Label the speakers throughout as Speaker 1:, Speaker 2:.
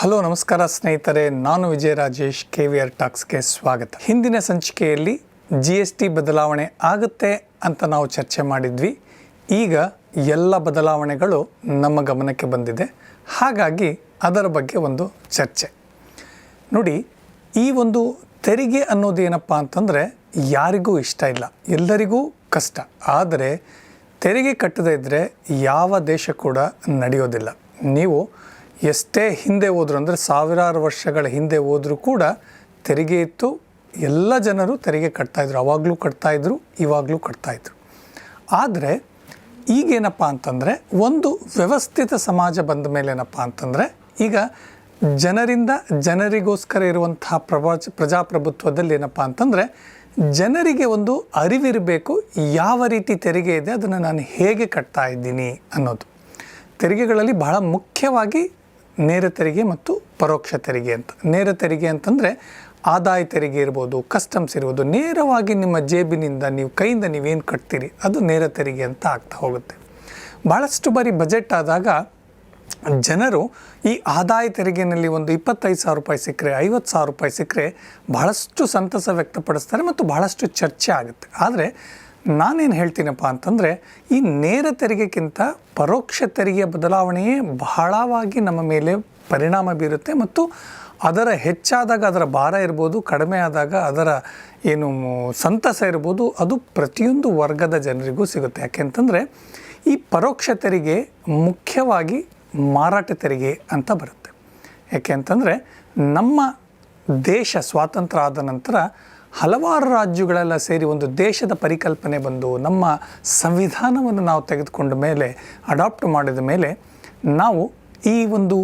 Speaker 1: Hello, ನಮಸ್ಕಾರ ಸ್ನೇಹಿತರೆ. ನಾನು Vijay Rajesh K V R ಟಾಕ್ಸ್ಗೆ ಸ್ವಾಗತ. ಹಿಂದಿನ ಸಂಚಿಕೆಯಲ್ಲಿ ಜಿ ಎಸ್ ಟಿ ಬದಲಾವಣೆ ಆಗುತ್ತೆ ಅಂತ ನಾವು ಚರ್ಚೆ ಮಾಡಿದ್ವಿ. ಈಗ ಎಲ್ಲ ಬದಲಾವಣೆಗಳು ನಮ್ಮ ಗಮನಕ್ಕೆ ಬಂದಿದೆ. ಹಾಗಾಗಿ ಅದರ ಬಗ್ಗೆ ಒಂದು ಚರ್ಚೆ. ನೋಡಿ, ಈ ಒಂದು ತೆರಿಗೆ ಅನ್ನೋದು ಏನಪ್ಪ ಅಂತಂದರೆ ಯಾರಿಗೂ ಇಷ್ಟ ಇಲ್ಲ. ಎಲ್ಲರಿಗೂ ಕಷ್ಟ. ಆದರೆ ತೆರಿಗೆ ಕಟ್ಟದೇ ಇದ್ದರೆ ಯಾವ ದೇಶ ಕೂಡ ನಡೆಯೋದಿಲ್ಲ. ನೀವು ಎಷ್ಟೇ ಹಿಂದೆ ಹೋದ್ರು ಅಂದರೆ ಸಾವಿರಾರು ವರ್ಷಗಳ ಹಿಂದೆ ಹೋದರೂ ಕೂಡ ತೆರಿಗೆ ಇತ್ತು. ಎಲ್ಲ ಜನರು ತೆರಿಗೆ ಕಟ್ತಾಯಿದ್ರು ಅವಾಗಲೂ ಕಟ್ತಾಯಿದ್ರು ಇವಾಗಲೂ ಕಟ್ತಾಯಿದ್ರು ಆದರೆ ಈಗೇನಪ್ಪ ಅಂತಂದರೆ ಒಂದು ವ್ಯವಸ್ಥಿತ ಸಮಾಜ ಬಂದ ಮೇಲೆ ಏನಪ್ಪ ಅಂತಂದರೆ ಈಗ ಜನರಿಂದ ಜನರಿಗೋಸ್ಕರ ಇರುವಂತಹ ಪ್ರವಾಚ ಪ್ರಜಾಪ್ರಭುತ್ವದಲ್ಲಿ ಏನಪ್ಪ ಅಂತಂದರೆ ಜನರಿಗೆ ಒಂದು ಅರಿವಿರಬೇಕು, ಯಾವ ರೀತಿ ತೆರಿಗೆ ಇದೆ, ಅದನ್ನು ನಾನು ಹೇಗೆ ಕಟ್ತಾ ಇದ್ದೀನಿ ಅನ್ನೋದು. ತೆರಿಗೆಗಳಲ್ಲಿ ಬಹಳ ಮುಖ್ಯವಾಗಿ ನೇರ ತೆರಿಗೆ ಮತ್ತು ಪರೋಕ್ಷ ತೆರಿಗೆ ಅಂತ. ನೇರ ತೆರಿಗೆ ಅಂತಂದರೆ ಆದಾಯ ತೆರಿಗೆ ಇರ್ಬೋದು ಕಸ್ಟಮ್ಸ್ ಇರ್ಬೋದು, ನೇರವಾಗಿ ನಿಮ್ಮ ಜೇಬಿನಿಂದ ನೀವು ಕೈಯಿಂದ ನೀವೇನು ಕಟ್ತೀರಿ, ಅದು ನೇರ ತೆರಿಗೆ ಅಂತ ಆಗ್ತಾ ಹೋಗುತ್ತೆ. ಭಾಳಷ್ಟು ಬಾರಿ ಬಜೆಟ್ ಆದಾಗ ಜನರು ಈ ಆದಾಯ ತೆರಿಗೆನಲ್ಲಿ ಒಂದು ಇಪ್ಪತ್ತೈದು ಸಾವಿರ ರೂಪಾಯಿ ಸಿಕ್ಕರೆ, ಐವತ್ತು ಸಾವಿರ ರೂಪಾಯಿ ಸಿಕ್ಕರೆ ಭಾಳಷ್ಟು ಸಂತಸ ವ್ಯಕ್ತಪಡಿಸ್ತಾರೆ ಮತ್ತು ಭಾಳಷ್ಟು ಚರ್ಚೆ ಆಗುತ್ತೆ. ಆದರೆ ನಾನೇನು ಹೇಳ್ತೀನಪ್ಪ ಅಂತಂದರೆ, ಈ ನೇರ ತೆರಿಗೆಗಿಂತ ಪರೋಕ್ಷ ತೆರಿಗೆಯ ಬದಲಾವಣೆಯೇ ಬಹಳವಾಗಿ ನಮ್ಮ ಮೇಲೆ ಪರಿಣಾಮ ಬೀರುತ್ತೆ ಮತ್ತು ಅದರ ಹೆಚ್ಚಾದಾಗ ಅದರ ಭಾರ ಇರ್ಬೋದು, ಕಡಿಮೆ ಆದಾಗ ಅದರ ಏನು ಸಂತಸ ಇರ್ಬೋದು, ಅದು ಪ್ರತಿಯೊಂದು ವರ್ಗದ ಜನರಿಗೂ ಸಿಗುತ್ತೆ. ಯಾಕೆಂತಂದರೆ ಈ ಪರೋಕ್ಷ ತೆರಿಗೆ ಮುಖ್ಯವಾಗಿ ಮಾರಾಟ ತೆರಿಗೆ ಅಂತ ಬರುತ್ತೆ. ಯಾಕೆ ಅಂತಂದರೆ, ನಮ್ಮ ದೇಶ ಸ್ವಾತಂತ್ರ್ಯ ಆದ ನಂತರ ಹಲವಾರು ರಾಜ್ಯಗಳೆಲ್ಲ ಸೇರಿ ಒಂದು ದೇಶದ ಪರಿಕಲ್ಪನೆ ಬಂದು ನಮ್ಮ ಸಂವಿಧಾನವನ್ನು ನಾವು ತೆಗೆದುಕೊಂಡ ಮೇಲೆ ಅಡಾಪ್ಟ್ ಮಾಡಿದ ಮೇಲೆ ನಾವು ಈ ಒಂದು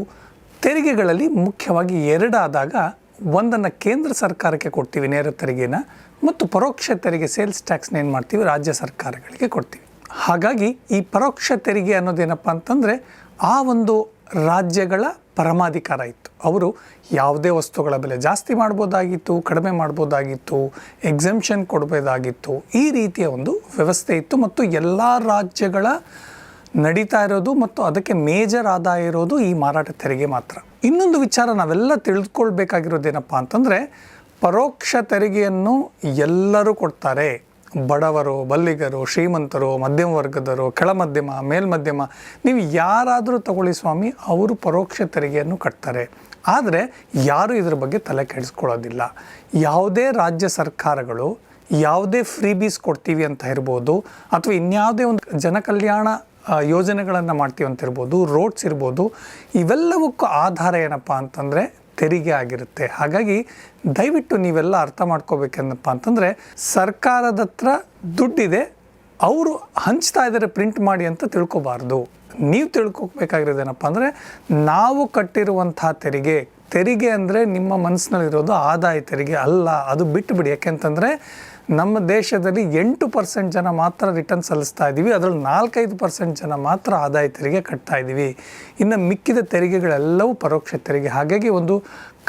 Speaker 1: ತೆರಿಗೆಗಳಲ್ಲಿ ಮುಖ್ಯವಾಗಿ ಎರಡಾದಾಗ ಒಂದನ್ನು ಕೇಂದ್ರ ಸರ್ಕಾರಕ್ಕೆ ಕೊಡ್ತೀವಿ, ನೇರ ತೆರಿಗೆನ, ಮತ್ತು ಪರೋಕ್ಷ ತೆರಿಗೆ ಸೇಲ್ಸ್ ಟ್ಯಾಕ್ಸ್ನ ಏನು ಮಾಡ್ತೀವಿ, ರಾಜ್ಯ ಸರ್ಕಾರಗಳಿಗೆ ಕೊಡ್ತೀವಿ. ಹಾಗಾಗಿ ಈ ಪರೋಕ್ಷ ತೆರಿಗೆ ಅನ್ನೋದೇನಪ್ಪ ಅಂತಂದರೆ ಆ ಒಂದು ರಾಜ್ಯಗಳ ಪರಮಾಧಿಕಾರ ಇತ್ತು. ಅವರು ಯಾವುದೇ ವಸ್ತುಗಳ ಬೆಲೆ ಜಾಸ್ತಿ ಮಾಡ್ಬೋದಾಗಿತ್ತು, ಕಡಿಮೆ ಮಾಡ್ಬೋದಾಗಿತ್ತು ಎಕ್ಸೆಂಪ್ಷನ್ ಕೊಡಬೇಕಾಗಿತ್ತು ಈ ರೀತಿಯ ಒಂದು ವ್ಯವಸ್ಥೆ ಇತ್ತು ಮತ್ತು ಎಲ್ಲ ರಾಜ್ಯಗಳ ನಡೀತಾ ಇರೋದು ಮತ್ತು ಅದಕ್ಕೆ ಮೇಜರ್ ಆದಾಯ ಇರೋದು ಈ ಮಾರಾಟ ತೆರಿಗೆ ಮಾತ್ರ. ಇನ್ನೊಂದು ವಿಚಾರ ನಾವೆಲ್ಲ ತಿಳ್ಕೊಳ್ಬೇಕಾಗಿರೋದೇನಪ್ಪ ಅಂತಂದರೆ, ಪರೋಕ್ಷ ತೆರಿಗೆಯನ್ನು ಎಲ್ಲರೂ ಕೊಡ್ತಾರೆ. ಬಡವರು, ಬಲ್ಲಿಗರು, ಶ್ರೀಮಂತರು, ಮಧ್ಯಮ ವರ್ಗದವರು ಕೆಳಮಧ್ಯಮ ಮೇಲ್ಮಧ್ಯಮ ನೀವು ಯಾರಾದರೂ ತಗೊಳ್ಳಿ ಸ್ವಾಮಿ, ಅವರು ಪರೋಕ್ಷ ತೆರಿಗೆಯನ್ನು ಕಟ್ತಾರೆ. ಆದರೆ ಯಾರೂ ಇದ್ರ ಬಗ್ಗೆ ತಲೆ ಕೆಡಿಸ್ಕೊಳ್ಳೋದಿಲ್ಲ. ಯಾವುದೇ ರಾಜ್ಯ ಸರ್ಕಾರಗಳು ಯಾವುದೇ ಫ್ರೀಬೀಸ್ ಕೊಡ್ತೀವಿ ಅಂತ ಇರ್ಬೋದು, ಅಥವಾ ಇನ್ಯಾವುದೇ ಒಂದು ಜನಕಲ್ಯಾಣ ಯೋಜನೆಗಳನ್ನು ಮಾಡ್ತೀವಿ ಅಂತ ಇರ್ಬೋದು ರೋಡ್ಸ್ ಇರ್ಬೋದು, ಇವೆಲ್ಲವಕ್ಕೂ ಆಧಾರ ಏನಪ್ಪ ಅಂತಂದರೆ ತೆರಿಗೆ ಆಗಿರುತ್ತೆ. ಹಾಗಾಗಿ ದಯವಿಟ್ಟು ನೀವೆಲ್ಲ ಅರ್ಥ ಮಾಡ್ಕೋಬೇಕೆಂದಪ್ಪ ಅಂತಂದರೆ ಸರ್ಕಾರದ ಹತ್ರ ದುಡ್ಡಿದೆ ಅವರು ಹಂಚ್ತಾ ಇದ್ದಾರೆ ಪ್ರಿಂಟ್ ಮಾಡಿ ಅಂತ ತಿಳ್ಕೊಬಾರ್ದು. ನೀವು ತಿಳ್ಕೊಬೇಕಾಗಿರೋದೇನಪ್ಪ ಅಂದರೆ, ನಾವು ಕಟ್ಟಿರುವಂತಹ ತೆರಿಗೆ ತೆರಿಗೆ ಅಂದರೆ ನಿಮ್ಮ ಮನಸ್ಸಿನಲ್ಲಿರೋದು ಆದಾಯ ತೆರಿಗೆ ಅಲ್ಲ, ಅದು ಬಿಟ್ಟುಬಿಡಿ ಯಾಕೆಂತಂದರೆ, ನಮ್ಮ ದೇಶದಲ್ಲಿ ಎಂಟು ಪರ್ಸೆಂಟ್ ಜನ ಮಾತ್ರ ರಿಟರ್ನ್ ಸಲ್ಲಿಸ್ತಾ ಇದ್ದೀವಿ ಅದರಲ್ಲಿ ನಾಲ್ಕೈದು ಪರ್ಸೆಂಟ್ ಜನ ಮಾತ್ರ ಆದಾಯ ತೆರಿಗೆ ಕಟ್ತಾ ಇದ್ದೀವಿ ಇನ್ನು ಮಿಕ್ಕಿದ ತೆರಿಗೆಗಳೆಲ್ಲವೂ ಪರೋಕ್ಷ ತೆರಿಗೆ. ಹಾಗಾಗಿ ಒಂದು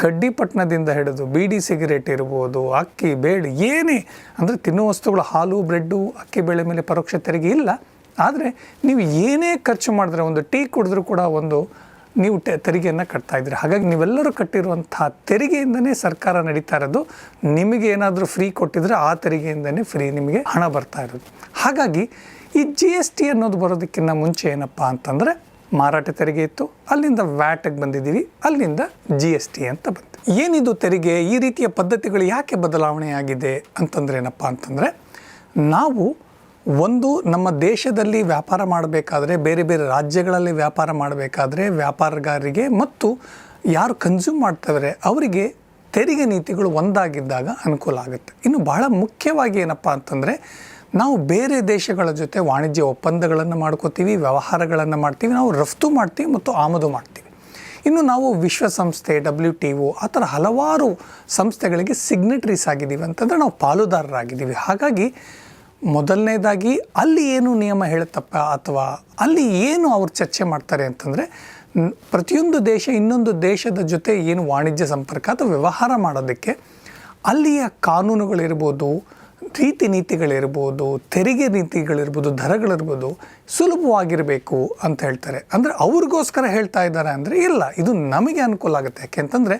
Speaker 1: ಕಡ್ಡಿಪಟ್ಟಣದಿಂದ ಹಿಡಿದು ಬೀಡಿ ಸಿಗರೇಟ್ ಇರ್ಬೋದು, ಅಕ್ಕಿ, ಬೇಳೆ, ಏನೇ, ಅಂದರೆ ತಿನ್ನುವ ವಸ್ತುಗಳು ಹಾಲು, ಬ್ರೆಡ್ಡು, ಅಕ್ಕಿ, ಬೇಳೆ ಮೇಲೆ ಪರೋಕ್ಷ ತೆರಿಗೆ ಇಲ್ಲ. ಆದರೆ ನೀವು ಏನೇ ಖರ್ಚು ಮಾಡಿದ್ರೆ ಒಂದು ಟೀ ಕುಡಿದ್ರೂ ಕೂಡ ಒಂದು ನೀವು ಟೆ ತೆರಿಗೆಯನ್ನು ಕಟ್ತಾ ಇದ್ದೀರಿ. ಹಾಗಾಗಿ ನೀವೆಲ್ಲರೂ ಕಟ್ಟಿರುವಂಥ ತೆರಿಗೆಯಿಂದನೇ ಸರ್ಕಾರ ನಡೀತಾ ಇರೋದು. ನಿಮಗೆ ಏನಾದರೂ ಫ್ರೀ ಕೊಟ್ಟಿದ್ರೆ ಆ ತೆರಿಗೆಯಿಂದನೇ ಫ್ರೀ ನಿಮಗೆ ಹಣ ಬರ್ತಾ ಇರೋದು. ಹಾಗಾಗಿ ಈ ಜಿ ಎಸ್ ಟಿ ಅನ್ನೋದು ಬರೋದಕ್ಕಿಂತ ಮುಂಚೆ ಏನಪ್ಪ ಅಂತಂದರೆ ಮಾರಾಟ ತೆರಿಗೆ ಇತ್ತು. ಅಲ್ಲಿಂದ ವ್ಯಾಟಿಗೆ ಬಂದಿದ್ದೀವಿ. ಅಲ್ಲಿಂದ ಜಿ ಎಸ್ ಟಿ ಅಂತ ಬಂತು. ಏನಿದು ತೆರಿಗೆ? ಈ ರೀತಿಯ ಪದ್ಧತಿಗಳು ಯಾಕೆ ಬದಲಾವಣೆ ಆಗಿದೆ ಅಂತಂದ್ರೆ ಏನಪ್ಪ ಅಂತಂದರೆ, ನಾವು ಒಂದು ನಮ್ಮ ದೇಶದಲ್ಲಿ ವ್ಯಾಪಾರ ಮಾಡಬೇಕಾದ್ರೆ, ಬೇರೆ ಬೇರೆ ರಾಜ್ಯಗಳಲ್ಲಿ ವ್ಯಾಪಾರ ಮಾಡಬೇಕಾದ್ರೆ ವ್ಯಾಪಾರಗಾರರಿಗೆ ಮತ್ತು ಯಾರು ಕನ್ಸ್ಯೂಮ್ ಮಾಡ್ತಾರೆ ಅವರಿಗೆ ತೆರಿಗೆ ನೀತಿಗಳು ಒಂದಾಗಿದ್ದಾಗ ಅನುಕೂಲ ಆಗುತ್ತೆ. ಇನ್ನು ಬಹಳ ಮುಖ್ಯವಾಗಿ ಏನಪ್ಪ ಅಂತಂದರೆ ನಾವು ಬೇರೆ ದೇಶಗಳ ಜೊತೆ ವಾಣಿಜ್ಯ ಒಪ್ಪಂದಗಳನ್ನು ಮಾಡ್ಕೋತೀವಿ, ವ್ಯವಹಾರಗಳನ್ನು ಮಾಡ್ತೀವಿ, ನಾವು ರಫ್ತು ಮಾಡ್ತೀವಿ ಮತ್ತು ಆಮದು ಮಾಡ್ತೀವಿ. ಇನ್ನು ನಾವು ವಿಶ್ವಸಂಸ್ಥೆ, ಡಬ್ಲ್ಯೂ ಟಿ ಒ ಆ ಥರ ಹಲವಾರು ಸಂಸ್ಥೆಗಳಿಗೆ ಸಿಗ್ನೆಟ್ರೀಸ್ ಆಗಿದ್ದೀವಿ ಅಂತಂದರೆ ನಾವು ಪಾಲುದಾರರಾಗಿದ್ದೀವಿ. ಹಾಗಾಗಿ ಮೊದಲನೇದಾಗಿ ಅಲ್ಲಿ ಏನು ನಿಯಮ ಹೇಳುತ್ತಪ್ಪ ಅಥವಾ ಅಲ್ಲಿ ಏನು ಅವ್ರು ಚರ್ಚೆ ಮಾಡ್ತಾರೆ ಅಂತಂದರೆ ಪ್ರತಿಯೊಂದು ದೇಶ ಇನ್ನೊಂದು ದೇಶದ ಜೊತೆ ಏನು ವಾಣಿಜ್ಯ ಸಂಪರ್ಕ ಅಥವಾ ವ್ಯವಹಾರ ಮಾಡೋದಕ್ಕೆ ಅಲ್ಲಿಯ ಕಾನೂನುಗಳಿರ್ಬೋದು ರೀತಿ ನೀತಿಗಳಿರ್ಬೋದು, ತೆರಿಗೆ ನೀತಿಗಳಿರ್ಬೋದು, ದರಗಳಿರ್ಬೋದು ಸುಲಭವಾಗಿರಬೇಕು ಅಂತ ಹೇಳ್ತಾರೆ. ಅಂದರೆ ಅವ್ರಿಗೋಸ್ಕರ ಹೇಳ್ತಾ ಇದ್ದಾರೆ ಅಂದರೆ ಇಲ್ಲ, ಇದು ನಮಗೆ ಅನುಕೂಲ ಆಗುತ್ತೆ. ಯಾಕೆಂತಂದರೆ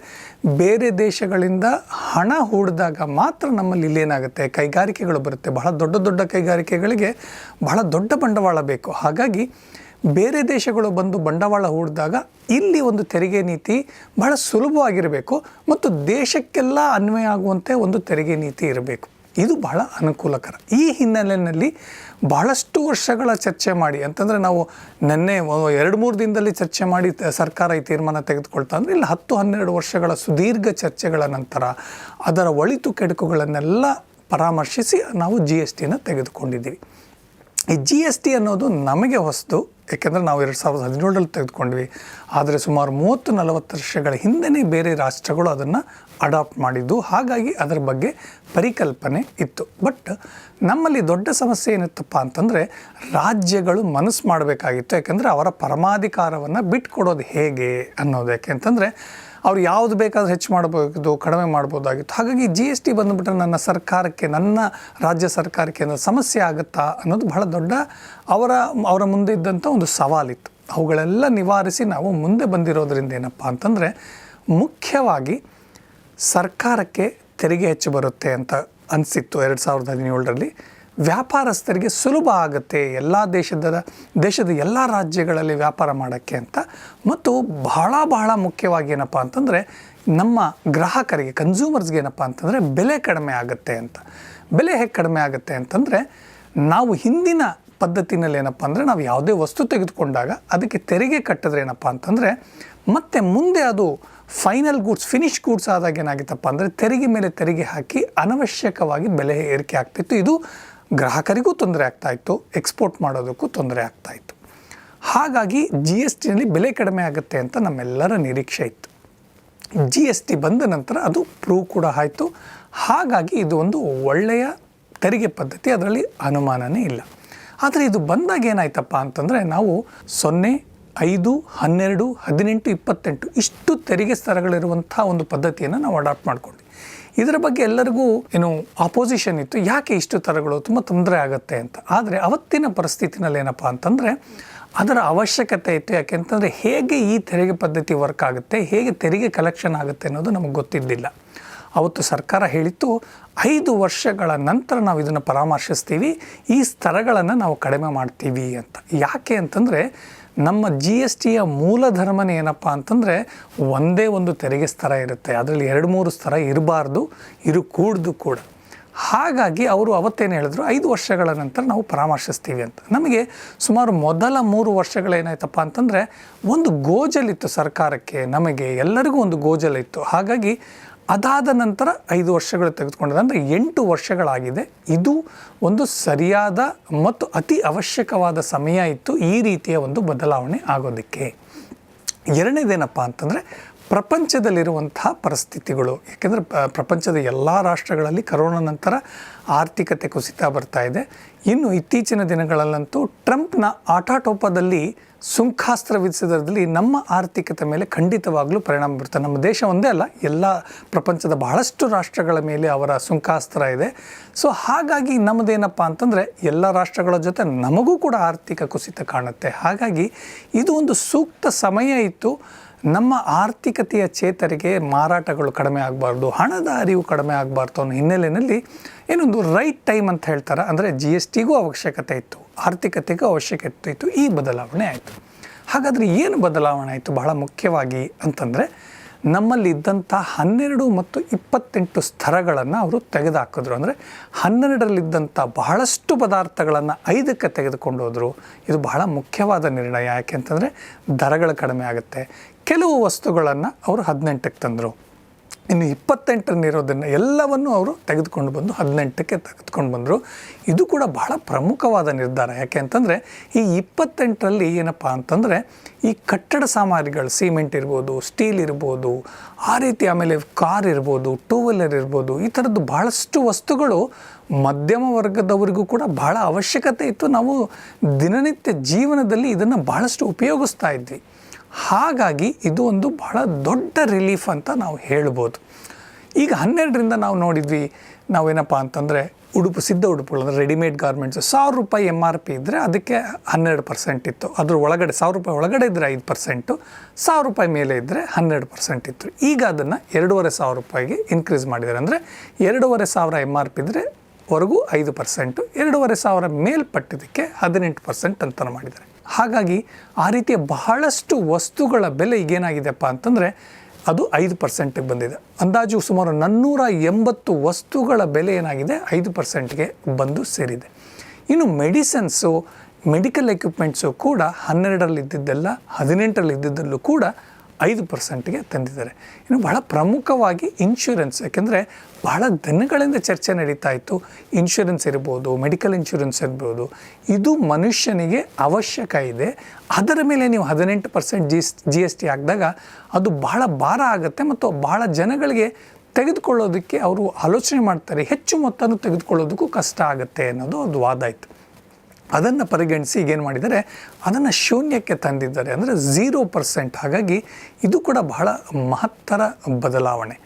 Speaker 1: ಬೇರೆ ದೇಶಗಳಿಂದ ಹಣ ಹೂಡಿದಾಗ ಮಾತ್ರ ನಮ್ಮಲ್ಲಿ ಇಲ್ಲೇನಾಗುತ್ತೆ ಕೈಗಾರಿಕೆಗಳು ಬರುತ್ತೆ. ಬಹಳ ದೊಡ್ಡ ದೊಡ್ಡ ಕೈಗಾರಿಕೆಗಳಿಗೆ ಬಹಳ ದೊಡ್ಡ ಬಂಡವಾಳ ಬೇಕು. ಹಾಗಾಗಿ ಬೇರೆ ದೇಶಗಳು ಬಂದು ಬಂಡವಾಳ ಹೂಡಿದಾಗ ಇಲ್ಲಿ ಒಂದು ತೆರಿಗೆ ನೀತಿ ಬಹಳ ಸುಲಭವಾಗಿರಬೇಕು ಮತ್ತು ದೇಶಕ್ಕೆಲ್ಲ ಅನ್ವಯ ಆಗುವಂತೆ ಒಂದು ತೆರಿಗೆ ನೀತಿ ಇರಬೇಕು. ಇದು ಬಹಳ ಅನುಕೂಲಕರ. ಈ ಹಿನ್ನೆಲೆಯಲ್ಲಿ ಬಹಳಷ್ಟು ವರ್ಷಗಳ ಚರ್ಚೆ ಮಾಡಿ, ಅಂತಂದರೆ ನಾವು ನಿನ್ನೆ ಎರಡು ಮೂರು ದಿನದಲ್ಲಿ ಚರ್ಚೆ ಮಾಡಿ ಸರ್ಕಾರ ಈ ತೀರ್ಮಾನ ತೆಗೆದುಕೊಳ್ತಾ ಅಂದರೆ ಇಲ್ಲಿ ಹತ್ತು ಹನ್ನೆರಡು ವರ್ಷಗಳ ಸುದೀರ್ಘ ಚರ್ಚೆಗಳ ನಂತರ ಅದರ ಒಳಿತು ಕೆಡುಕುಗಳನ್ನೆಲ್ಲ ಪರಾಮರ್ಶಿಸಿ ನಾವು ಜಿ ಎಸ್ ಟಿನ ತೆಗೆದುಕೊಂಡಿದ್ದೀವಿ. ಈ ಜಿ ಎಸ್ ಟಿ ಅನ್ನೋದು ನಮಗೆ ಹೊಸದು ಯಾಕೆಂದರೆ ನಾವು ಎರಡು ಸಾವಿರದ ಹದಿನೇಳರಲ್ಲಿ ತೆಗೆದುಕೊಂಡ್ವಿ. ಆದರೆ ಸುಮಾರು ಮೂವತ್ತು ನಲವತ್ತು ವರ್ಷಗಳ ಹಿಂದೆಯೇ ಬೇರೆ ರಾಷ್ಟ್ರಗಳು ಅದನ್ನು ಅಡಾಪ್ಟ್ ಮಾಡಿದ್ದು. ಹಾಗಾಗಿ ಅದರ ಬಗ್ಗೆ ಪರಿಕಲ್ಪನೆ ಇತ್ತು. ಬಟ್ ನಮ್ಮಲ್ಲಿ ದೊಡ್ಡ ಸಮಸ್ಯೆ ಏನಿತ್ತಪ್ಪ ಅಂತಂದರೆ ರಾಜ್ಯಗಳು ಮನಸ್ಸು ಮಾಡಬೇಕಾಗಿತ್ತು. ಯಾಕೆಂದರೆ ಅವರ ಪರಮಾಧಿಕಾರವನ್ನು ಬಿಟ್ಕೊಡೋದು ಹೇಗೆ ಅನ್ನೋದು ಯಾಕೆಂತಂದರೆ ಅವ್ರು ಯಾವುದು ಬೇಕಾದ್ರೂ ಹೆಚ್ಚು ಮಾಡ್ಬೋದು, ಕಡಿಮೆ ಮಾಡ್ಬೋದಾಗಿತ್ತು. ಹಾಗಾಗಿ ಜಿ ಎಸ್ ಟಿ ಬಂದುಬಿಟ್ರೆ ನನ್ನ ಸರ್ಕಾರಕ್ಕೆ, ನನ್ನ ರಾಜ್ಯ ಸರ್ಕಾರಕ್ಕೆ ಸಮಸ್ಯೆ ಆಗುತ್ತಾ ಅನ್ನೋದು ಬಹಳ ದೊಡ್ಡ ಅವರ ಅವರ ಮುಂದೆ ಇದ್ದಂಥ ಒಂದು ಸವಾಲಿತ್ತು. ಅವುಗಳೆಲ್ಲ ನಿವಾರಿಸಿ ನಾವು ಮುಂದೆ ಬಂದಿರೋದ್ರಿಂದ ಏನಪ್ಪ ಅಂತಂದರೆ, ಮುಖ್ಯವಾಗಿ ಸರ್ಕಾರಕ್ಕೆ ತೆರಿಗೆ ಹೆಚ್ಚು ಬರುತ್ತೆ ಅಂತ ಅನಿಸಿತ್ತು ಎರಡು ಸಾವಿರದ ಹದಿನೇಳರಲ್ಲಿ. ವ್ಯಾಪಾರಸ್ಥರಿಗೆ ಸುಲಭ ಆಗುತ್ತೆ ಎಲ್ಲ ದೇಶದ ದೇಶದ ಎಲ್ಲ ರಾಜ್ಯಗಳಲ್ಲಿ ವ್ಯಾಪಾರ ಮಾಡೋಕ್ಕೆ ಅಂತ. ಮತ್ತು ಬಹಳ ಬಹಳ ಮುಖ್ಯವಾಗಿ ಏನಪ್ಪ ಅಂತಂದರೆ ನಮ್ಮ ಗ್ರಾಹಕರಿಗೆ ಕನ್ಸ್ಯೂಮರ್ಸ್ಗೆ ಏನಪ್ಪ ಅಂತಂದರೆ ಬೆಲೆ ಕಡಿಮೆ ಆಗುತ್ತೆ ಅಂತ. ಬೆಲೆ ಹೇಗೆ ಕಡಿಮೆ ಆಗುತ್ತೆ ಅಂತಂದರೆ ನಾವು ಹಿಂದಿನ ಪದ್ಧತಿನಲ್ಲಿ ಏನಪ್ಪ ಅಂದರೆ ನಾವು ಯಾವುದೇ ವಸ್ತು ತೆಗೆದುಕೊಂಡಾಗ ಅದಕ್ಕೆ ತೆರಿಗೆ ಕಟ್ಟಿದ್ರೆ ಏನಪ್ಪ ಅಂತಂದರೆ ಮತ್ತೆ ಮುಂದೆ ಅದು ಫೈನಲ್ ಗೂಡ್ಸ್ ಫಿನಿಶ್ ಗೂಡ್ಸ್ ಆದಾಗ ಏನಾಗಿತ್ತಪ್ಪ ಅಂದರೆ ತೆರಿಗೆ ಮೇಲೆ ತೆರಿಗೆ ಹಾಕಿ ಅನವಶ್ಯಕವಾಗಿ ಬೆಲೆ ಏರಿಕೆ ಆಗ್ತಿತ್ತು. ಇದು ಗ್ರಾಹಕರಿಗೂ ತೊಂದರೆ ಆಗ್ತಾಯಿತ್ತು ಎಕ್ಸ್ಪೋರ್ಟ್ ಮಾಡೋದಕ್ಕೂ ತೊಂದರೆ ಆಗ್ತಾಯಿತ್ತು ಹಾಗಾಗಿ ಜಿ ಎಸ್ ಟಿನಲ್ಲಿ ಬೆಲೆ ಕಡಿಮೆ ಆಗುತ್ತೆ ಅಂತ ನಮ್ಮೆಲ್ಲರ ನಿರೀಕ್ಷೆ ಇತ್ತು. ಜಿ ಎಸ್ ಟಿ ಬಂದ ನಂತರ ಅದು ಪ್ರೂವ್ ಕೂಡ ಆಯಿತು. ಹಾಗಾಗಿ ಇದು ಒಂದು ಒಳ್ಳೆಯ ತೆರಿಗೆ ಪದ್ಧತಿ, ಅದರಲ್ಲಿ ಅನುಮಾನನೇ ಇಲ್ಲ. ಆದರೆ ಇದು ಬಂದಾಗ ಏನಾಯ್ತಪ್ಪ ಅಂತಂದರೆ ನಾವು ಸೊನ್ನೆ, ಐದು, ಹನ್ನೆರಡು, ಹದಿನೆಂಟು, ಇಪ್ಪತ್ತೆಂಟು ಇಷ್ಟು ತೆರಿಗೆ ಸ್ತರಗಳಿರುವಂಥ ಒಂದು ಪದ್ಧತಿಯನ್ನು ನಾವು ಅಡಾಪ್ಟ್ ಮಾಡ್ಕೊಂಡ್ವಿ. ಇದರ ಬಗ್ಗೆ ಎಲ್ಲರಿಗೂ ಏನು ಆಪೋಸಿಷನ್ ಇತ್ತು, ಯಾಕೆ ಇಷ್ಟು ಥರಗಳು ತುಂಬ ತೊಂದರೆ ಆಗುತ್ತೆ ಅಂತ. ಆದರೆ ಅವತ್ತಿನ ಪರಿಸ್ಥಿತಿನಲ್ಲಿ ಏನಪ್ಪ ಅಂತಂದರೆ, ಅದರ ಅವಶ್ಯಕತೆ ಇತ್ತು. ಯಾಕೆಂತಂದರೆ ಹೇಗೆ ಈ ತೆರಿಗೆ ಪದ್ಧತಿ ವರ್ಕ್ ಆಗುತ್ತೆ, ಹೇಗೆ ತೆರಿಗೆ ಕಲೆಕ್ಷನ್ ಆಗುತ್ತೆ ಅನ್ನೋದು ನಮಗೆ ಗೊತ್ತಿದ್ದಿಲ್ಲ. ಅವತ್ತು ಸರ್ಕಾರ ಹೇಳಿತ್ತು, ಐದು ವರ್ಷಗಳ ನಂತರ ನಾವು ಇದನ್ನು ಪರಾಮರ್ಶಿಸ್ತೀವಿ, ಈ ಸ್ತರಗಳನ್ನು ನಾವು ಕಡಿಮೆ ಮಾಡ್ತೀವಿ ಅಂತ. ಯಾಕೆ ಅಂತಂದರೆ, ನಮ್ಮ ಜಿ ಎಸ್ ಟಿಯ ಮೂಲ ಧರ್ಮನೇ ಏನಪ್ಪ ಅಂತಂದರೆ, ಒಂದೇ ಒಂದು ತೆರಿಗೆ ಸ್ತರ ಇರುತ್ತೆ. ಅದರಲ್ಲಿ ಎರಡು ಮೂರು ಸ್ತರ ಇರಬಾರ್ದು ಇರು ಕೂಡ್ದು ಕೂಡ. ಹಾಗಾಗಿ ಅವರು ಅವತ್ತೇನು ಹೇಳಿದ್ರು, ಐದು ವರ್ಷಗಳ ನಂತರ ನಾವು ಪರಾಮರ್ಶಿಸ್ತೀವಿ ಅಂತ. ನಮಗೆ ಸುಮಾರು ಮೊದಲ ಮೂರು ವರ್ಷಗಳೇನಾಯ್ತಪ್ಪ ಅಂತಂದರೆ, ಒಂದು ಗೋಜಲಿತ್ತು ಸರ್ಕಾರಕ್ಕೆ, ನಮಗೆ ಎಲ್ಲರಿಗೂ ಒಂದು ಗೋಜಲಿತ್ತು. ಹಾಗಾಗಿ ಅದಾದ ನಂತರ ಐದು ವರ್ಷಗಳು ತೆಗೆದುಕೊಂಡಿದೆ ಅಂದರೆ ಎಂಟು ವರ್ಷಗಳಾಗಿದೆ. ಇದು ಒಂದು ಸರಿಯಾದ ಮತ್ತು ಅತಿ ಅವಶ್ಯಕವಾದ ಸಮಯ ಇತ್ತು ಈ ರೀತಿಯ ಒಂದು ಬದಲಾವಣೆ ಆಗೋದಕ್ಕೆ. ಎರಡನೇದೇನಪ್ಪ ಅಂತಂದರೆ ಪ್ರಪಂಚದಲ್ಲಿರುವಂತಹ ಪರಿಸ್ಥಿತಿಗಳು. ಯಾಕೆಂದರೆ ಪ್ರಪಂಚದ ಎಲ್ಲ ರಾಷ್ಟ್ರಗಳಲ್ಲಿ ಕರೋನಾ ನಂತರ ಆರ್ಥಿಕತೆ ಕುಸಿತ ಬರ್ತಾ ಇದೆ. ಇನ್ನು ಇತ್ತೀಚಿನ ದಿನಗಳಲ್ಲಂತೂ ಟ್ರಂಪ್ನ ಆಟಾಟೋಪದಲ್ಲಿ ಸುಂಕಾಸ್ತ್ರ ವಿಧಿಸಿದ್ರಲ್ಲಿ ನಮ್ಮ ಆರ್ಥಿಕತೆ ಮೇಲೆ ಖಂಡಿತವಾಗಲೂ ಪರಿಣಾಮ ಬೀರುತ್ತೆ. ನಮ್ಮ ದೇಶ ಒಂದೇ ಅಲ್ಲ, ಎಲ್ಲ ಪ್ರಪಂಚದ ಬಹಳಷ್ಟು ರಾಷ್ಟ್ರಗಳ ಮೇಲೆ ಅವರ ಸುಂಕಾಸ್ತ್ರ ಇದೆ. ಸೊ ಹಾಗಾಗಿ ನಮ್ಮದೇನಪ್ಪ ಅಂತಂದರೆ, ಎಲ್ಲ ರಾಷ್ಟ್ರಗಳ ಜೊತೆ ನಮಗೂ ಕೂಡ ಆರ್ಥಿಕ ಕುಸಿತ ಕಾಣುತ್ತೆ. ಹಾಗಾಗಿ ಇದು ಒಂದು ಸೂಕ್ತ ಸಮಯ ಇತ್ತು. ನಮ್ಮ ಆರ್ಥಿಕತೆಯ ಚೇತರಿಗೆ ಮಾರಾಟಗಳು ಕಡಿಮೆ ಆಗಬಾರ್ದು, ಹಣದ ಅರಿವು ಕಡಿಮೆ ಆಗಬಾರ್ದು ಅನ್ನೋ ಹಿನ್ನೆಲೆಯಲ್ಲಿ ಏನೊಂದು ರೈಟ್ ಟೈಮ್ ಅಂತ ಹೇಳ್ತಾರೆ. ಅಂದರೆ ಜಿ ಎಸ್ ಟಿಗೂ ಅವಶ್ಯಕತೆ ಇತ್ತು, ಆರ್ಥಿಕತೆಗೂ ಅವಶ್ಯಕತೆ ಇತ್ತು, ಈ ಬದಲಾವಣೆ ಆಯಿತು. ಹಾಗಾದರೆ ಏನು ಬದಲಾವಣೆ ಆಯಿತು? ಬಹಳ ಮುಖ್ಯವಾಗಿ ಅಂತಂದರೆ ನಮ್ಮಲ್ಲಿ ಇದ್ದಂಥ ಹನ್ನೆರಡು ಮತ್ತು ಇಪ್ಪತ್ತೆಂಟು ಸ್ತರಗಳನ್ನು ಅವರು ತೆಗೆದುಹಾಕಿದ್ರು ಅಂದರೆ ಹನ್ನೆರಡರಲ್ಲಿದ್ದಂಥ ಬಹಳಷ್ಟು ಪದಾರ್ಥಗಳನ್ನು ಐದಕ್ಕೆ ತೆಗೆದುಕೊಂಡು ಹೋದರು. ಇದು ಬಹಳ ಮುಖ್ಯವಾದ ನಿರ್ಣಯ. ಯಾಕೆ ಅಂತಂದರೆ ದರಗಳು ಕಡಿಮೆ ಆಗುತ್ತೆ ಕೆಲವು ವಸ್ತುಗಳನ್ನು ಅವರು ಹದಿನೆಂಟಕ್ಕೆ ತಂದರು. ಇನ್ನು ಇಪ್ಪತ್ತೆಂಟರಲ್ಲಿರೋದನ್ನು ಎಲ್ಲವನ್ನು ಅವರು ತೆಗೆದುಕೊಂಡು ಬಂದು ಹದಿನೆಂಟಕ್ಕೆ ತೆಗೆದುಕೊಂಡು ಬಂದರು. ಇದು ಕೂಡ ಬಹಳ ಪ್ರಮುಖವಾದ ನಿರ್ಧಾರ. ಯಾಕೆ ಅಂತಂದರೆ, ಈ ಇಪ್ಪತ್ತೆಂಟರಲ್ಲಿ ಏನಪ್ಪ ಅಂತಂದರೆ, ಈ ಕಟ್ಟಡ ಸಾಮಗ್ರಿಗಳು, ಸಿಮೆಂಟ್ ಇರ್ಬೋದು, ಸ್ಟೀಲ್ ಇರ್ಬೋದು, ಆ ರೀತಿ ಆಮೇಲೆ ಕಾರ್ ಇರ್ಬೋದು, ಟೂ ವೀಲರ್ ಇರ್ಬೋದು, ಈ ಥರದ್ದು ಬಹಳಷ್ಟು ವಸ್ತುಗಳು ಮಧ್ಯಮ ವರ್ಗದವರಿಗೂ ಕೂಡ ಬಹಳ ಅವಶ್ಯಕತೆ ಇತ್ತು. ನಾವು ದಿನನಿತ್ಯ ಜೀವನದಲ್ಲಿ ಇದನ್ನು ಬಹಳಷ್ಟು ಉಪಯೋಗಿಸ್ತಾ ಇದ್ವಿ. ಹಾಗಾಗಿ ಇದು ಒಂದು ಬಹಳ ದೊಡ್ಡ ರಿಲೀಫ್ ಅಂತ ನಾವು ಹೇಳ್ಬೋದು. ಈಗ ಹನ್ನೆರಡರಿಂದ ನಾವು ನೋಡಿದ್ವಿ, ನಾವೇನಪ್ಪ ಅಂತಂದರೆ ಉಡುಪು, ಸಿದ್ಧ ಉಡುಪುಗಳು ಅಂದರೆ ರೆಡಿಮೇಡ್ ಗಾರ್ಮೆಂಟ್ಸ್ ಸಾವಿರ ರೂಪಾಯಿ ಎಂ ಆರ್ ಪಿ ಇದ್ದರೆ ಅದಕ್ಕೆ ಹನ್ನೆರಡು ಪರ್ಸೆಂಟ್ ಇತ್ತು. ಅದ್ರ ಒಳಗಡೆ ಸಾವಿರ ರೂಪಾಯಿ ಒಳಗಡೆ ಇದ್ದರೆ ಐದು ಪರ್ಸೆಂಟು ಸಾವಿರ ರೂಪಾಯಿ ಮೇಲೆ ಇದ್ದರೆ ಹನ್ನೆರಡು ಪರ್ಸೆಂಟ್ ಇತ್ತು. ಈಗ ಅದನ್ನು ಎರಡೂವರೆ ಸಾವಿರ ರೂಪಾಯಿಗೆ ಇನ್ಕ್ರೀಸ್ ಮಾಡಿದ್ದಾರೆ. ಅಂದರೆ ಎರಡೂವರೆ ಸಾವಿರ ಎಂ ಆರ್ ಪಿ ಇದ್ದರೆ ವರೆಗೂ ಐದು ಪರ್ಸೆಂಟು ಎರಡೂವರೆ ಸಾವಿರ ಮೇಲ್ಪಟ್ಟಿದ್ದಕ್ಕೆ ಹದಿನೆಂಟು ಪರ್ಸೆಂಟ್ ಅಂತ ಮಾಡಿದ್ದಾರೆ. ಹಾಗಾಗಿ ಆ ರೀತಿಯ ಬಹಳಷ್ಟು ವಸ್ತುಗಳ ಬೆಲೆ ಈಗೇನಾಗಿದೆಪ್ಪ ಅಂತಂದರೆ ಅದು ಐದು ಪರ್ಸೆಂಟಿಗೆ ಬಂದಿದೆ. ಅಂದಾಜು ಸುಮಾರು ನಾನ್ನೂರ ಎಂಬತ್ತು ವಸ್ತುಗಳ ಬೆಲೆ ಏನಾಗಿದೆ? ಐದು ಪರ್ಸೆಂಟ್ಗೆ ಬಂದು ಸೇರಿದೆ. ಇನ್ನು ಮೆಡಿಸನ್ಸು, ಮೆಡಿಕಲ್ ಎಕ್ವಿಪ್ಮೆಂಟ್ಸು ಕೂಡ ಹನ್ನೆರಡರಲ್ಲಿ ಇದ್ದಿದ್ದೆಲ್ಲ ಹದಿನೆಂಟರಲ್ಲಿ ಇದ್ದಿದ್ದಲ್ಲೂ ಕೂಡ ಐದು ಪರ್ಸೆಂಟ್ಗೆ ತಂದಿದ್ದಾರೆ. ಇನ್ನು ಬಹಳ ಪ್ರಮುಖವಾಗಿ ಇನ್ಶೂರೆನ್ಸ್, ಯಾಕೆಂದರೆ ಬಹಳ ದಿನಗಳಿಂದ ಚರ್ಚೆ ನಡೀತಾ ಇತ್ತು. ಇನ್ಶೂರೆನ್ಸ್ ಇರ್ಬೋದು ಮೆಡಿಕಲ್ ಇನ್ಶೂರೆನ್ಸ್ ಇರ್ಬೋದು. ಇದು ಮನುಷ್ಯನಿಗೆ ಅವಶ್ಯಕ ಇದೆ. ಅದರ ಮೇಲೆ ನೀವು ಹದಿನೆಂಟು percent G G S T ಹಾಕಿದಾಗ ಅದು ಬಹಳ ಭಾರ ಆಗುತ್ತೆ ಮತ್ತು ಬಹಳ ಜನಗಳಿಗೆ ತೆಗೆದುಕೊಳ್ಳೋದಕ್ಕೆ ಅವರು ಆಲೋಚನೆ ಮಾಡ್ತಾರೆ. ಹೆಚ್ಚು ಮೊತ್ತನೂ ತೆಗೆದುಕೊಳ್ಳೋದಕ್ಕೂ ಕಷ್ಟ ಆಗುತ್ತೆ ಅನ್ನೋದು ಒಂದು ವಾದ ಇತ್ತು ಅದನ್ನು ಪರಿಗಣಿಸಿ ಈಗೇನು ಮಾಡಿದ್ದಾರೆ, ಅದನ್ನು ಶೂನ್ಯಕ್ಕೆ ತಂದಿದ್ದಾರೆ. ಅಂದರೆ ಝೀರೋ ಪರ್ಸೆಂಟ್ ಹಾಗಾಗಿ ಇದು ಕೂಡ ಬಹಳ ಮಹತ್ತರ ಬದಲಾವಣೆ.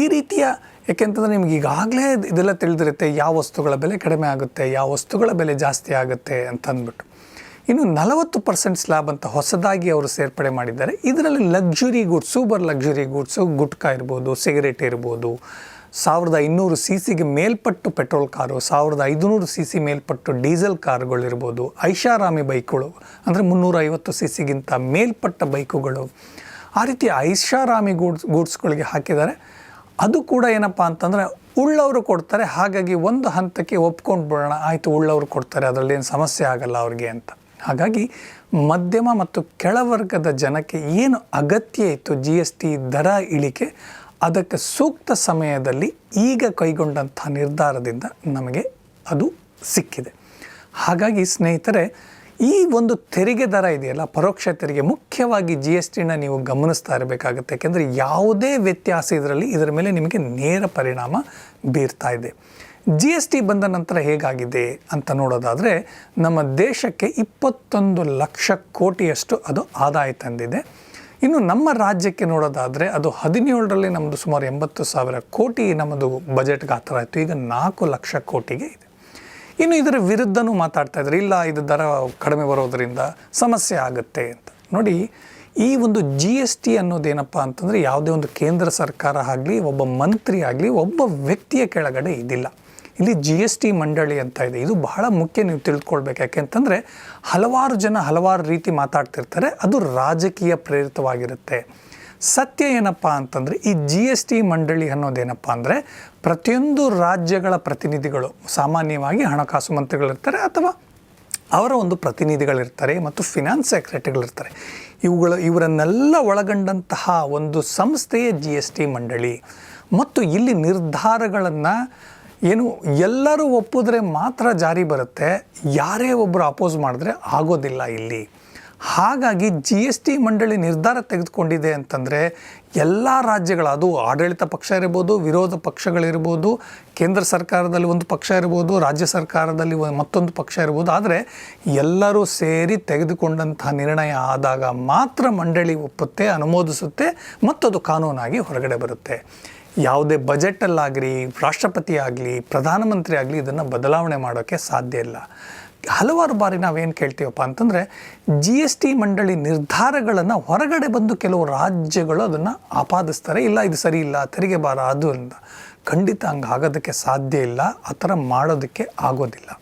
Speaker 1: ಈ ರೀತಿಯ ಯಾಕೆಂತಂದರೆ ನಿಮ್ಗೆ ಈಗಾಗಲೇ ಇದೆಲ್ಲ ತಿಳಿದಿರುತ್ತೆ, ಯಾವ ವಸ್ತುಗಳ ಬೆಲೆ ಕಡಿಮೆ ಆಗುತ್ತೆ, ಯಾವ ವಸ್ತುಗಳ ಬೆಲೆ ಜಾಸ್ತಿ ಆಗುತ್ತೆ ಅಂತ ಅಂದ್ಬಿಟ್ಟು ಇನ್ನು ನಲವತ್ತು ಪರ್ಸೆಂಟ್ ಸ್ಲ್ಯಾಬ್ ಅಂತ ಹೊಸದಾಗಿ ಅವರು ಸೇರ್ಪಡೆ ಮಾಡಿದ್ದಾರೆ. ಇದರಲ್ಲಿ luxury goods, super luxury goods, gutka ಇರ್ಬೋದು, ಸಿಗರೇಟ್ ಇರ್ಬೋದು, ಸಾವಿರದ ಇನ್ನೂರು ಸಿ ಸಿಗೆ ಮೇಲ್ಪಟ್ಟು ಪೆಟ್ರೋಲ್ ಕಾರು, ಸಾವಿರದ ಐದುನೂರು ಸಿ ಸಿ ಮೇಲ್ಪಟ್ಟು ಡೀಸೆಲ್ ಕಾರುಗಳಿರ್ಬೋದು ಐಷಾರಾಮಿ ಬೈಕ್ಗಳು, ಅಂದರೆ ಮುನ್ನೂರ ಐವತ್ತು ಸಿ ಸಿಗಿಂತ ಮೇಲ್ಪಟ್ಟ ಬೈಕುಗಳು. ಆ ರೀತಿ ಐಷಾರಾಮಿ ಗೂಡ್ಸ್, ಗೂಡ್ಸ್ಗಳಿಗೆ ಹಾಕಿದ್ದಾರೆ. ಅದು ಕೂಡ ಏನಪ್ಪ ಅಂತಂದರೆ ಉಳ್ಳವರು ಕೊಡ್ತಾರೆ, ಹಾಗಾಗಿ ಒಂದು ಹಂತಕ್ಕೆ ಒಪ್ಕೊಂಡು ಬಿಡೋಣ, ಆಯಿತು ಉಳ್ಳವರು ಕೊಡ್ತಾರೆ, ಅದರಲ್ಲಿ ಏನು ಸಮಸ್ಯೆ ಆಗಲ್ಲ ಅವ್ರಿಗೆ ಅಂತ. ಹಾಗಾಗಿ ಮಧ್ಯಮ ಮತ್ತು ಕೆಳವರ್ಗದ ಜನಕ್ಕೆ ಏನು ಅಗತ್ಯ ಇತ್ತು ಜಿ ಎಸ್ ಟಿ ದರ ಇಳಿಕೆ, ಅದಕ್ಕೆ ಸೂಕ್ತ ಸಮಯದಲ್ಲಿ ಈಗ ಕೈಗೊಂಡಂಥ ನಿರ್ಧಾರದಿಂದ ನಮಗೆ ಅದು ಸಿಕ್ಕಿದೆ. ಹಾಗಾಗಿ ಸ್ನೇಹಿತರೆ ಈ ಒಂದು ತೆರಿಗೆ ದರ ಇದೆಯಲ್ಲ, ಪರೋಕ್ಷ ತೆರಿಗೆ, ಮುಖ್ಯವಾಗಿ ಜಿ ಎಸ್ ಟಿನ ನೀವು ಗಮನಿಸ್ತಾ ಇರಬೇಕಾಗುತ್ತೆ. ಯಾಕೆಂದರೆ ಯಾವುದೇ ವ್ಯತ್ಯಾಸ ಇದರಲ್ಲಿ ಇದರ ಮೇಲೆ ನಿಮಗೆ ನೇರ ಪರಿಣಾಮ ಬೀರ್ತಾ ಇದೆ. ಜಿ ಎಸ್ ಟಿ ಬಂದ ನಂತರ ಹೇಗಾಗಿದೆ ಅಂತ ನೋಡೋದಾದರೆ, ನಮ್ಮ ದೇಶಕ್ಕೆ ಇಪ್ಪತ್ತೊಂದು ಲಕ್ಷ ಕೋಟಿಯಷ್ಟು ಅದು ಆದಾಯ ತಂದಿದೆ. ಇನ್ನು ನಮ್ಮ ರಾಜ್ಯಕ್ಕೆ ನೋಡೋದಾದರೆ, ಅದು ಹದಿನೇಳರಲ್ಲಿ ನಮ್ಮದು ಸುಮಾರು ಎಂಬತ್ತು ಸಾವಿರ ಕೋಟಿ ನಮ್ಮದು ಬಜೆಟ್ ಗಾತ್ರ ಆಯಿತು. ಈಗ ನಾಲ್ಕು ಲಕ್ಷ ಕೋಟಿಗೆ ಇದೆ. ಇನ್ನು ಇದರ ವಿರುದ್ಧನೂ ಮಾತಾಡ್ತಾ ಇದ್ದಾರೆ. ಇಲ್ಲ, ಇದು ದರ ಕಡಿಮೆ ಬರೋದರಿಂದ ಸಮಸ್ಯೆ ಆಗುತ್ತೆ ಅಂತ. ನೋಡಿ, ಈ ಒಂದು ಜಿ ಎಸ್ ಟಿ ಅನ್ನೋದೇನಪ್ಪ ಅಂತಂದರೆ ಯಾವುದೇ ಒಂದು ಕೇಂದ್ರ ಸರ್ಕಾರ ಆಗಲಿ, ಒಬ್ಬ ಮಂತ್ರಿ ಆಗಲಿ, ಒಬ್ಬ ವ್ಯಕ್ತಿಯ ಕೆಳಗಡೆ ಇದಿಲ್ಲ. ಇಲ್ಲಿ ಜಿ ಎಸ್ ಟಿ ಮಂಡಳಿ ಅಂತ ಇದೆ. ಇದು ಬಹಳ ಮುಖ್ಯ ನೀವು ತಿಳ್ಕೊಳ್ಬೇಕು. ಯಾಕೆಂತಂದರೆ ಹಲವಾರು ಜನ ಹಲವಾರು ರೀತಿ ಮಾತಾಡ್ತಿರ್ತಾರೆ. ಅದು ರಾಜಕೀಯ ಪ್ರೇರಿತವಾಗಿರುತ್ತೆ. ಸತ್ಯ ಏನಪ್ಪ ಅಂತಂದರೆ ಈ ಜಿ ಎಸ್ ಟಿ ಮಂಡಳಿ ಅನ್ನೋದೇನಪ್ಪ ಅಂದರೆ ಪ್ರತಿಯೊಂದು ರಾಜ್ಯಗಳ ಪ್ರತಿನಿಧಿಗಳು ಸಾಮಾನ್ಯವಾಗಿ ಹಣಕಾಸು ಮಂತ್ರಿಗಳಿರ್ತಾರೆ ಅಥವಾ ಅವರ ಒಂದು ಪ್ರತಿನಿಧಿಗಳಿರ್ತಾರೆ ಮತ್ತು ಫಿನಾನ್ಸ್ ಸೆಕ್ರೆಟರಿಗಳಿರ್ತಾರೆ. ಇವುಗಳು, ಇವರನ್ನೆಲ್ಲ ಒಳಗೊಂಡಂತಹ ಒಂದು ಸಂಸ್ಥೆಯ ಜಿ ಎಸ್ ಟಿ ಮಂಡಳಿ. ಮತ್ತು ಇಲ್ಲಿ ನಿರ್ಧಾರಗಳನ್ನು ಏನು, ಎಲ್ಲರೂ ಒಪ್ಪಿದ್ರೆ ಮಾತ್ರ ಜಾರಿ ಬರುತ್ತೆ. ಯಾರೇ ಒಬ್ಬರು ಅಪೋಸ್ ಮಾಡಿದ್ರೆ ಆಗೋದಿಲ್ಲ ಇಲ್ಲಿ. ಹಾಗಾಗಿ ಜಿ ಎಸ್ ಟಿ ಮಂಡಳಿ ನಿರ್ಧಾರ ತೆಗೆದುಕೊಂಡಿದೆ ಅಂತಂದರೆ ಎಲ್ಲ ರಾಜ್ಯಗಳ, ಅದು ಆಡಳಿತ ಪಕ್ಷ ಇರ್ಬೋದು, ವಿರೋಧ ಪಕ್ಷಗಳಿರ್ಬೋದು, ಕೇಂದ್ರ ಸರ್ಕಾರದಲ್ಲಿ ಒಂದು ಪಕ್ಷ ಇರ್ಬೋದು, ರಾಜ್ಯ ಸರ್ಕಾರದಲ್ಲಿ ಮತ್ತೊಂದು ಪಕ್ಷ ಇರ್ಬೋದು, ಆದರೆ ಎಲ್ಲರೂ ಸೇರಿ ತೆಗೆದುಕೊಂಡಂತಹ ನಿರ್ಣಯ ಆದಾಗ ಮಾತ್ರ ಮಂಡಳಿ ಒಪ್ಪುತ್ತೆ, ಅನುಮೋದಿಸುತ್ತೆ, ಮತ್ತದು ಕಾನೂನಾಗಿ ಹೊರಗಡೆ ಬರುತ್ತೆ. ಯಾವುದೇ ಬಜೆಟಲ್ಲಾಗಲಿ ರಾಷ್ಟ್ರಪತಿ ಆಗಲಿ, ಪ್ರಧಾನಮಂತ್ರಿ ಆಗಲಿ ಇದನ್ನು ಬದಲಾವಣೆ ಮಾಡೋಕ್ಕೆ ಸಾಧ್ಯ ಇಲ್ಲ. ಹಲವಾರು ಬಾರಿ ನಾವೇನು ಕೇಳ್ತೀವಪ್ಪ ಅಂತಂದರೆ ಜಿ ಎಸ್ ಟಿ ಮಂಡಳಿ ನಿರ್ಧಾರಗಳನ್ನು ಹೊರಗಡೆ ಬಂದು ಕೆಲವು ರಾಜ್ಯಗಳು ಅದನ್ನು ಆಪಾದಿಸ್ತಾರೆ. ಇಲ್ಲ, ಇದು ಸರಿ ಇಲ್ಲ, ತೆರಿಗೆ ಭಾರ ಅದು ಅಂತ. ಖಂಡಿತ ಹಂಗೆ ಆಗೋದಕ್ಕೆ ಸಾಧ್ಯ ಇಲ್ಲ. ಆ ಥರ ಮಾಡೋದಕ್ಕೆ ಆಗೋದಿಲ್ಲ.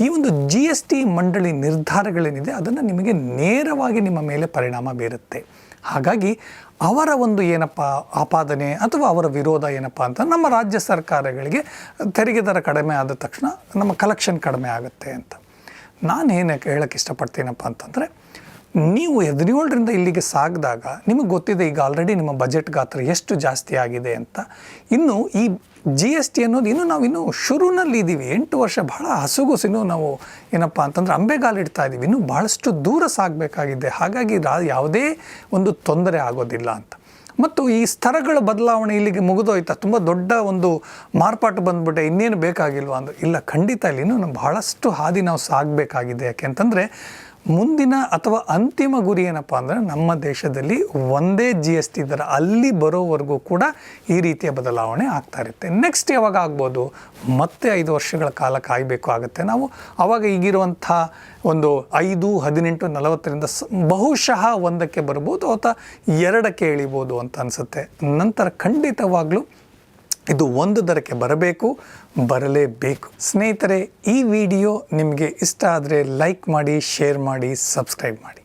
Speaker 1: ಈ ಒಂದು ಜಿ ಎಸ್ ಟಿ ಮಂಡಳಿ ನಿರ್ಧಾರಗಳೇನಿದೆ, ಅದನ್ನು ನಿಮಗೆ ನೇರವಾಗಿ ನಿಮ್ಮ ಮೇಲೆ ಪರಿಣಾಮ ಬೀರುತ್ತೆ. ಹಾಗಾಗಿ ಅವರ ಒಂದು ಏನಪ್ಪ, ಆಪಾದನೆ ಅಥವಾ ಅವರ ವಿರೋಧ ಏನಪ್ಪ ಅಂತ ನಮ್ಮ ರಾಜ್ಯ ಸರ್ಕಾರಗಳಿಗೆ ತೆರಿಗೆ ದರ ಕಡಿಮೆ ಆದ ತಕ್ಷಣ ನಮ್ಮ ಕಲೆಕ್ಷನ್ ಕಡಿಮೆ ಆಗುತ್ತೆ ಅಂತ. ನಾನು ಏನು ಹೇಳಕ್ಕೆ ಇಷ್ಟಪಡ್ತೀನಪ್ಪ ಅಂತಂದರೆ, ನೀವು ಹದಿನೇಳರಿಂದ ಇಲ್ಲಿಗೆ ಸಾಗಿದಾಗ ನಿಮಗೆ ಗೊತ್ತಿದೆ ಈಗ ಆಲ್ರೆಡಿ ನಿಮ್ಮ ಬಜೆಟ್ ಗಾತ್ರ ಎಷ್ಟು ಜಾಸ್ತಿ ಆಗಿದೆ ಅಂತ. ಇನ್ನು ಈ ಜಿ ಎಸ್ ಟಿ ಅನ್ನೋದು ಇನ್ನೂ ನಾವು ಇನ್ನೂ ಶುರುನಲ್ಲಿ ಇದ್ದೀವಿ ಎಂಟು ವರ್ಷ ಬಹಳ ಇನ್ನೂ ನಾವು ಏನಪ್ಪ ಅಂತಂದ್ರೆ ಅಂಬೆಗಾಲಿಡ್ತಾ ಇದ್ದೀವಿ ಇನ್ನೂ ಭಾಳಷ್ಟು ದೂರ ಸಾಗಬೇಕಾಗಿದೆ. ಹಾಗಾಗಿ ಯಾವುದೇ ಒಂದು ತೊಂದರೆ ಆಗೋದಿಲ್ಲ ಅಂತ. ಮತ್ತು ಈ ಸ್ತರಗಳ ಬದಲಾವಣೆ ಇಲ್ಲಿಗೆ ಮುಗಿದೋಯ್ತಾ? ತುಂಬ ದೊಡ್ಡ ಒಂದು ಮಾರ್ಪಾಟು ಬಂದ್ಬಿಟ್ಟೆ. ಇನ್ನೇನು ಬೇಕಾಗಿಲ್ವಾ ಅಂದ್ರೆ ಇಲ್ಲ, ಖಂಡಿತ ಇಲ್ಲಿ ಇನ್ನೂ ನಾವು ಬಹಳಷ್ಟು ಹಾದಿ ನಾವು ಸಾಗಬೇಕಾಗಿದೆ ಯಾಕೆಂತಂದರೆ ಮುಂದಿನ ಅಥವಾ ಅಂತಿಮ ಗುರಿ ಏನಪ್ಪ ಅಂದರೆ ನಮ್ಮ ದೇಶದಲ್ಲಿ ಒಂದೇ ಜಿ ಎಸ್ ಟಿ ದರ ಅಲ್ಲಿ ಬರೋವರೆಗೂ ಕೂಡ ಈ ರೀತಿಯ ಬದಲಾವಣೆ ಆಗ್ತಾ ಇರುತ್ತೆ. ನೆಕ್ಸ್ಟ್ ಯಾವಾಗ ಆಗ್ಬೋದು? ಮತ್ತೆ ಐದು ವರ್ಷಗಳ ಕಾಲ ಕಾಯಬೇಕು ಆಗುತ್ತೆ. ನಾವು ಆವಾಗ ಈಗಿರುವಂಥ ಒಂದು ಐದು, ಹದಿನೆಂಟು, ನಲವತ್ತರಿಂದ ಬಹುಶಃ ಒಂದಕ್ಕೆ ಬರ್ಬೋದು ಅಥವಾ ಎರಡಕ್ಕೆ ಇಳಿಬೋದು ಅಂತ ಅನಿಸುತ್ತೆ. ನಂತರ ಖಂಡಿತವಾಗ್ಲೂ ಇದು ಒಂದು ದರಕ್ಕೆ ಬರಬೇಕು, ಬರಲೇಬೇಕು. ಸ್ನೇಹಿತರೆ, ಈ ವಿಡಿಯೋ ನಿಮಗೆ ಇಷ್ಟ ಆದರೆ ಲೈಕ್ ಮಾಡಿ, ಶೇರ್ ಮಾಡಿ, ಸಬ್ಸ್ಕ್ರೈಬ್ ಮಾಡಿ.